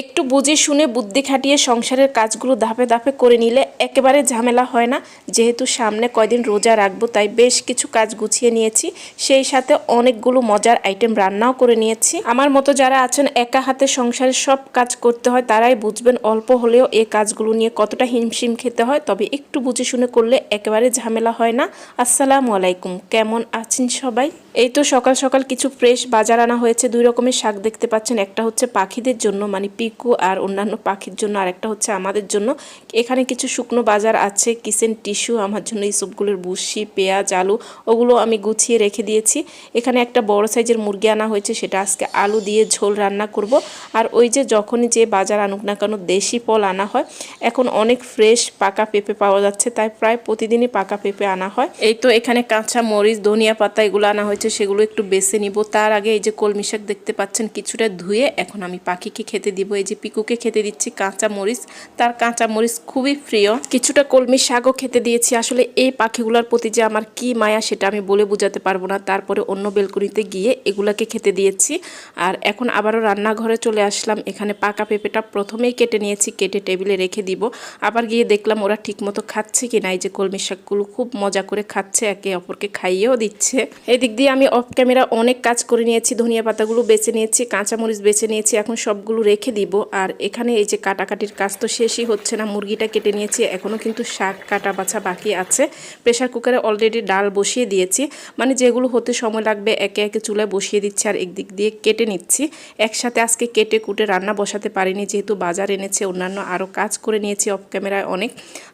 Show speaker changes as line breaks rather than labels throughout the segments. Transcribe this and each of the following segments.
একটু বুঝে শুনে বুদ্ধি খাটিয়ে সংসারের কাজগুলো ধাপে ধাপে করে নিলে একেবারে ঝামেলা হয় না। যেহেতু সামনে কয়দিন রোজা রাখব, তাই বেশ কিছু কাজ গুছিয়ে নিয়েছি। সেই সাথে অনেকগুলো মজার আইটেম রান্নাও করে নিয়েছি। আমার মতো যারা আছেন, একা হাতে সংসারের সব কাজ করতে হয়, তারাই বুঝবেন অল্প হলেও এই কাজগুলো নিয়ে কতটা হিমশিম খেতে হয়। তবে একটু বুঝে শুনে করলে একেবারে ঝামেলা হয় না। আসসালামু আলাইকুম। কেমন আছেন সবাই? এই তো সকাল সকাল কিছু ফ্রেশ বাজার আনা হয়েছে। দুই রকমের শাক দেখতে পাচ্ছেন। একটা হচ্ছে পাখিদের জন্য মানে পিকু আর অন্যান্য পাখির জন্য আর একটা হচ্ছে আমাদের জন্য। এখানে কিছু শুকনো বাজার আছে, কিচেন, টিস্যু, আমার জন্য এই সবগুলোর বুসি পেঁয়াজ, আলু, ওগুলো আমি গুছিয়ে রেখে দিয়েছি। এখানে একটা বড় সাইজের মুরগি আনা হয়েছে, সেটা আজকে আলু দিয়ে ঝোল রান্না করব। আর ওই যে যখনই যে বাজার আনুক না কেন, দেশি ফল আনা হয়। এখন অনেক ফ্রেশ পাকা পেঁপে পাওয়া যাচ্ছে, তাই প্রায় প্রতিদিনই পাকা পেঁপে আনা হয়। এই তো এখানে কাঁচা মরিচ, ধনিয়া পাতা এগুলো আনা হয়েছে, সেগুলো একটু বেছে নিব। তার আগে এই যে কলমি শাক দেখতে পাচ্ছেন, কিছুটা ধুয়ে এখন আমি পাখিকে খেতে দিব। এই যে পিকুকে খেতে দিচ্ছি কাঁচা মরিচ, তার কাঁচা মরিচ খুবই প্রিয়। কিছুটা কলমি শাকও খেতে দিয়েছি। আসলে এই পাখিগুলোর প্রতি যে আমার কি মায়া সেটা আমি বলে বোঝাতে পারব না। তারপরে অন্য বেলকুনিতে গিয়ে এগুলাকে খেতে দিয়েছি। আর এখন আবারও রান্নাঘরে চলে আসলাম। এখানে পাকা পেঁপেটা প্রথমেই কেটে নিয়েছি, কেটে টেবিলে রেখে দিব। আবার গিয়ে দেখলাম ওরা ঠিকমতো খাচ্ছে কি না এই যে কলমি শাকগুলো খুব মজা করে খাচ্ছে, একে অপরকে খাইয়েও দিচ্ছে। এদিক দিয়ে আমি অফ ক্যামেরা অনেক কাজ করে নিয়েছি। ধনিয়া পাতাগুলো বেছে নিয়েছি কাঁচামরিচ বেছে নিয়েছি। এখন সবগুলো রেখে দিব। আর এখানে এই যে কাটাকাটির কাজ তো শেষই হচ্ছে না, মুরগিটা কেটে নিয়েছি, এখনও কিন্তু শাক কাটা বাছা বাকি আছে। প্রেশার কুকারে অলরেডি ডাল বসিয়ে দিয়েছি মানে যেগুলো হতে সময় লাগবে একে একে চুলায় বসিয়ে দিচ্ছি আর একদিক দিয়ে কেটে নিচ্ছি। একসাথে আজকে কেটে কুটে রান্না বসাতে পারিনি, যেহেতু বাজার এনেছে, অন্যান্য আরও কাজ করে নিয়েছি অফ ক্যামেরায় অনেক।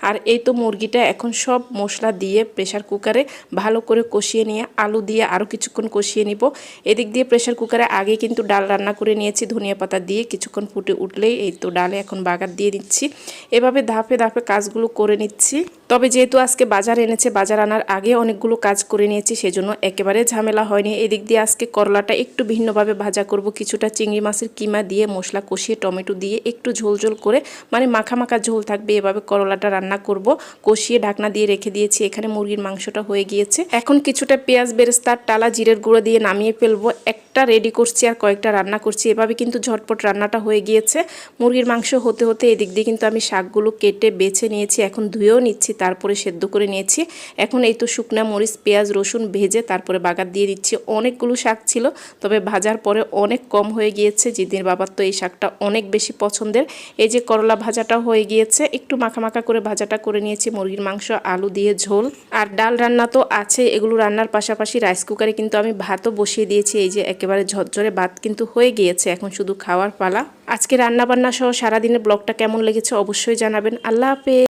আর এই তো মুরগিটা এখন সব মশলা দিয়ে প্রেশার কুকারে ভালো করে কষিয়ে নিয়ে, আলু দিয়ে আরও কিছুক্ষণ কষিয়ে নিব। এদিক দিয়ে প্রেশার কুকারে আগে কিন্তু ডাল রান্না করে নিয়েছি, ধনিয়া পাতা দিয়ে কিছুক্ষণ ফুটে উঠলেই এই তো ডালে এখন বাগার দিয়ে দিচ্ছি। এভাবে ধাপে ধাপে কাজগুলো করে নিচ্ছি। তবে যেহেতু আজকে বাজার এনেছে, বাজার আনার আগে অনেকগুলো কাজ করে নিয়েছি, সেজন্য একেবারে ঝামেলা হয়নি। এদিক দিয়ে আজকে করলাটা একটু ভিন্নভাবে ভাজা করব। কিছুটা চিংড়ি মাছের কিমা দিয়ে মশলা কষিয়ে টমেটো দিয়ে একটু ঝোল ঝোল করে মানে মাখা মাখা ঝোল থাকবে, এভাবে করলাটা রান্না করব। কষিয়ে ঢাকনা দিয়ে রেখে দিয়েছি, এখানে মুরগির মাংসটা হয়ে গিয়েছে। এখন কিছুটা পেঁয়াজ বেরেস্তার টালা, জিরের গুঁড়ো দিয়ে নামিয়ে ফেলব। একটা রেডি করছি আর কয়েকটা রান্না করছি, এভাবে কিন্তু ঝটপট রান্নাটা হয়ে গিয়েছে। মুরগির মাংস হতে হতে এদিক দিয়ে কিন্তু আমি শাকগুলো কেটে বেছে নিয়েছি, এখন ধুয়েও নিচ্ছি। তারপরে সেদ্ধ করে নিয়েছি। এখন এই তো শুকনা মরিচ, পেঁয়াজ, রসুন ভেজে তারপরে বাগার দিয়ে দিচ্ছি। অনেকগুলো শাক ছিল, তবে ভাজার পরে অনেক কম হয়ে গিয়েছে। জিদির বাবার তো এই শাকটা অনেক বেশি পছন্দের। এই যে করলা ভাজাটা হয়ে গিয়েছে, একটু মাখা মাখা করে ভাজাটা করে নিয়েছি। মুরগির মাংস, আলু দিয়ে ঝোল। আর ডাল রান্না তো আছে, এগুলো রান্নার পাশাপাশি রাইস কুকারে কিন্তু আমি ভাতও বসিয়ে দিয়েছি। এই যে একেবারে ঝরঝরে ভাত কিন্তু হয়ে গিয়েছে, এখন শুধু খাওয়ার পালা। আজকে রান্নাবান্না সহ সারাদিনের ব্লগটা কেমন লেগেছে অবশ্যই জানাবেন। আল্লাহ হাফেজ।